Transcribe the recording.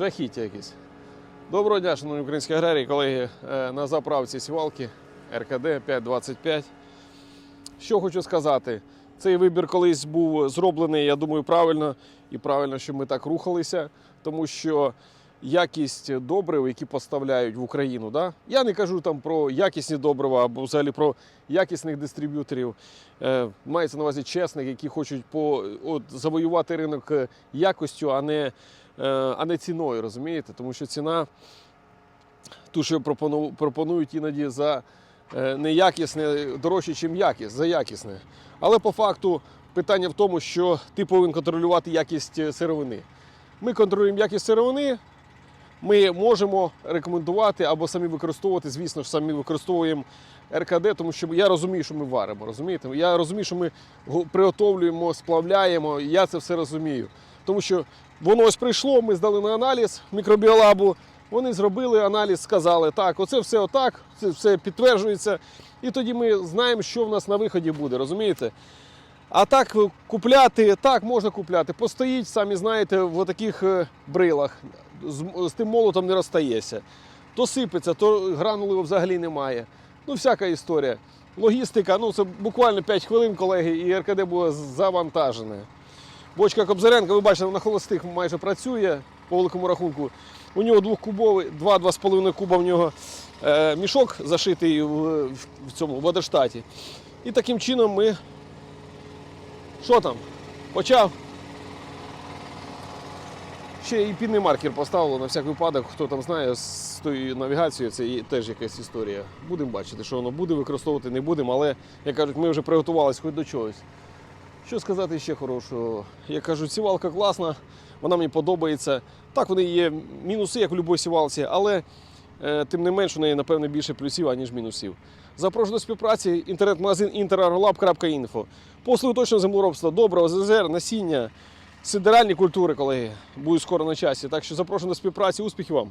Жахіття якесь. Доброго дня, шановні українські аграрії, колеги. Е, На заправці сівалки РКД 525. Що хочу сказати, цей вибір колись був зроблений, я думаю, правильно і правильно, що ми так рухалися, тому що якість добрив, які поставляють в Україну, да? я не кажу там про якісні добрива або взагалі про якісних дистриб'юторів. Е, мається на увазі чесних, які хочуть по, от, завоювати ринок е, якостю, а не, а не ціною, розумієте? Тому що ціна, ту, що пропонують іноді за е, неякісне дорожче, ніж якість, за якісне. Але по факту питання в тому, що ти повинен контролювати якість е, сировини. Ми контролюємо якість сировини, ми можемо рекомендувати або самі використовувати, звісно ж, самі використовуємо РКД, тому що я розумію, що ми варимо. Розумієте? Я розумію, що ми приготовлюємо, сплавляємо. Я це все розумію. Тому що воно ось прийшло, ми здали на аналіз мікробіолабу. Вони зробили аналіз, сказали, так, оце все отак, це все підтверджується. І тоді ми знаємо, що в нас на виході буде, розумієте? А так е, купляти, так можна купляти. Постоїть, самі знаєте, в таких брилах. З, з тим молотом не розстаєшся. То сипеться, то гранули взагалі немає. Ну, всяка історія. Логістика, ну це буквально 5 хвилин, колеги, і РКД було завантажене. Бочка Кобзаренка, ви бачите, на холостих майже працює по великому рахунку. У нього двохкубовий, 2-2,5 куба в нього е, мішок зашитий в, в цьому водоштаті. І таким чином ми. Що там? Почав. Ще і підний маркер поставили на всяк випадок, хто там знає з тою навігацією, це є теж якась історія. Будемо бачити, що воно буде використовувати, не будемо, але як кажуть, ми вже приготувалися хоч до чогось. Що сказати ще хорошого? Я кажу, сівалка класна, вона мені подобається. Так, вони є мінуси, як у будь-якій сівалці, але е, тим не менш у неї, напевно, більше плюсів, аніж мінусів. Запрошую до співпраці інтернет-магазин interagrolab.info. Послуги точного землеробства, доброго, ЗЗР, насіння, сидеральні культури, колеги, будуть скоро на часі. Так що запрошую до співпраці, успіхів вам!